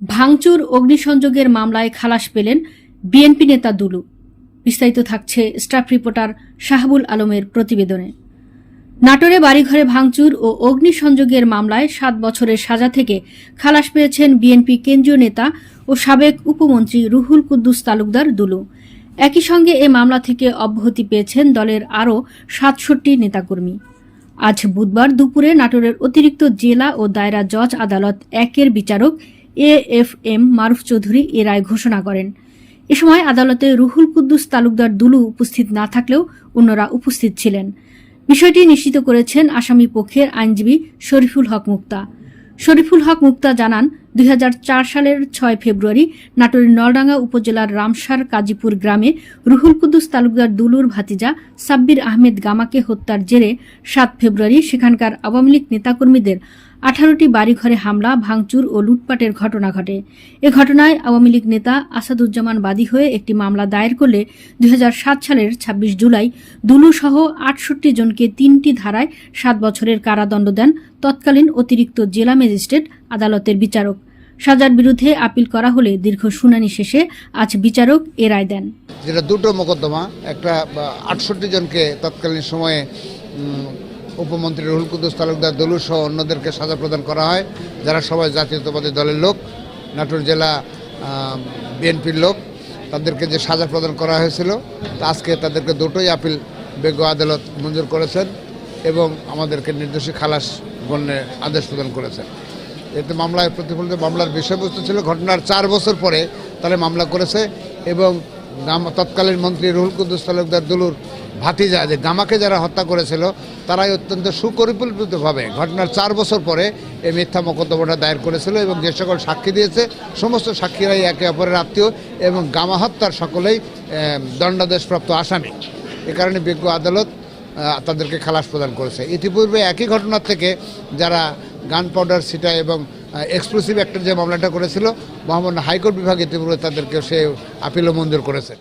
ভাঙচুর, অগ্নিসংযোগের মামলায় খালাস পেলেন বিএনপি নেতা দুলু। বিস্তারিত থাকছে স্টাফ রিপোর্টার শাহবুল আলমের প্রতিবেদনে। নাটোরে বাড়িঘরে ভাঙচুর ও অগ্নিসংযোগের মামলায় সাত বছরের সাজা থেকে খালাস পেয়েছেন বিএনপি কেন্দ্রীয় নেতা ও সাবেক উপমন্ত্রী রুহুল কুদ্দুস তালুকদার দুলু। একই সঙ্গে এ মামলা থেকে অব্যাহতি পেয়েছেন দলের আরও সাতষট্টি নেতাকর্মী। আজ বুধবার দুপুরে নাটোরের অতিরিক্ত জেলা ও দায়রা জজ আদালত একের বিচারক A F M Maruf Chowdhury এ রায় ঘোষণা করেন। এ সময় আদালতে রুহুল কুদ্দুস তালুকদার দুলু উপস্থিত না থাকলেও অন্যরা উপস্থিত ছিলেন। বিষয়টি নিশ্চিত করেছেন আসামি পক্ষের আইনজীবী শরীফুল হক মুক্তা। শরীফুল হক মুক্তা জানান দুই হাজার চার সালের ছয় ফেব্রুয়ারি নাটোরের নলডাঙ্গা উপজেলার রামসার কাজীপুর গ্রামে রুহুল কুদ্দুস তালুকদার দুলুর ভাতিজা সাব্বির আহমেদ গামাকে হত্যার জেরে সাত ফেব্রুয়ারি সেখানকার আওয়ামী লীগ নেতাকর্মীদের আঠারোটি বাড়িঘরে হামলা, ভাঙচুর ও লুটপাটের ঘটনা ঘটে। এ ঘটনায় আওয়ামী লীগ নেতা আসাদুজ্জামান বাদী হয়ে একটি মামলা দায়ের করলে দুই হাজার সাত সালের ২৬ জুলাই দুলু সহ আটষট্টি জনকে তিনটি ধারায় সাত বছরের কারাদণ্ড দেন তৎকালীন অতিরিক্ত জেলা ম্যাজিস্ট্রেট আদালতের বিচারক। সাজার বিরুদ্ধে আপিল করা হলে দীর্ঘ শুনানি শেষে আজ বিচারক এ রায় দেন। যেটা দুটো মোকদ্দমা, একটা আটষট্টি জনকে তৎকালীন সময়ে উপমন্ত্রী রুহুল কুদ্দুস তালুকদার দলু সহ অন্যদেরকে সাজা প্রদান করা হয়। যারা সবাই জাতীয়তাবাদী দলের লোক, নাটোর জেলা বিএনপির লোক, তাদেরকে যে সাজা প্রদান করা হয়েছিল আজকে তাদেরকে দুটোই আপিল বেগ আদালত মঞ্জুর করেছেন এবং আমাদেরকে নির্দোষী খালাস গণ্যের আদেশ প্রদান করেছেন। এতে মামলায় প্রতিফলিত মামলার বিষয়বস্তু ছিল ঘটনার চার বছর পরে তারা মামলা করেছে এবং তৎকালীন মন্ত্রী রুহুল কুদ্দুস তালুকদার দুলুর ভাতিজা, যে গামাকে যারা হত্যা করেছিল, তারাই অত্যন্ত সুপরিকল্পিতভাবে ঘটনার চার বছর পরে এই মিথ্যা মোকদ্দমাটা দায়ের করেছিল এবং যে সকল সাক্ষী দিয়েছে, সমস্ত সাক্ষীরাই একে অপরের আত্মীয় এবং গামা হত্যার সকলেই দণ্ডাদেশপ্রাপ্ত আসামি। এ কারণে বিজ্ঞ আদালত তাদেরকে খালাস প্রদান করেছে। ইতিপূর্বে একই ঘটনার থেকে যারা গান পাউডার সিটা এবং এক্সক্লুসিভ একটা যে মামলাটা করেছিল মহামান্য হাইকোর্ট বিভাগ ইতিপূর্বে তাদেরকে সে আপিলও মঞ্জুর করেছে।